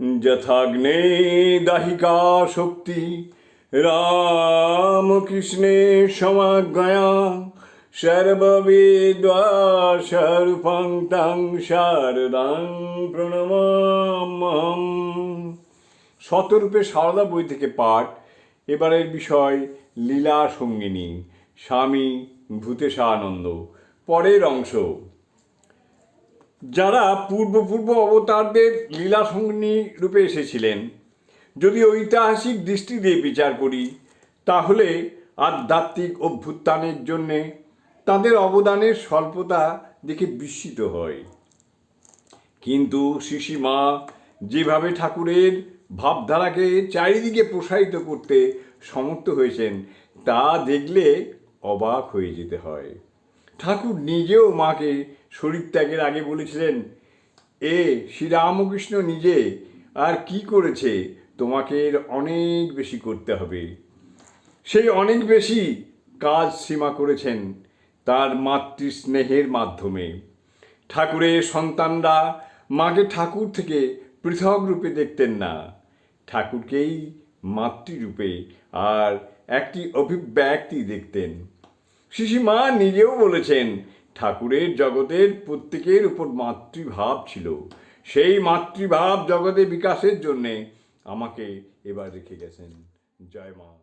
যথাগ্নে দাহিকা শক্তি রামকৃষ্ণে সমাজ্ঞয়া সর্ববেদ্বাসরূপং তং শারদাং প্রণমাম্যহম। শতরূপে সারদা বই থেকে পাঠ। এবারের বিষয় লীলা সঙ্গিনী, স্বামী ভূতেশানন্দ। পরের অংশ যারা পূর্বপূর্ব অবতারদের লীলা সঙ্গিনী রূপে এসেছিলেন, যদি ঐতিহাসিক দৃষ্টি দিয়ে বিচার করি, তাহলে আধ্যাত্মিক অভ্যুত্থানের জন্যে তাদের অবদানের স্বল্পতা দেখে বিস্মিত হয় কিন্তু শিশিমা যেভাবে ঠাকুরের ভাবধারাকে চারিদিকে প্রসারিত করতে সমর্থ হয়েছেন, তা দেখলে অবাক হয়ে যেতে হয়। ঠাকুর নিজেও মাকে শরীর ত্যাগের আগে বলেছিলেন, এ শ্রীরামকৃষ্ণ নিজে, আর কি করেছে? তোমাকে এর অনেক বেশি করতে হবে। সেই অনেক বেশি কাজ সীমা করেছেন তার মাতৃস্নেহের মাধ্যমে। ঠাকুরের সন্তানরা মাকে ঠাকুর থেকে পৃথক রূপে দেখতেন না। ঠাকুরকেই মাতৃরূপে আর একটি অভিব্যক্তি দেখতেন। শিশিমা নিজেও বলেছেন, ঠাকুরের জগতের প্রত্যেকের উপর মাতৃভাব ছিল। সেই মাতৃভাব জগতে বিকাশের জন্যে আমাকে এবার রেখে গেছেন। জয় মা।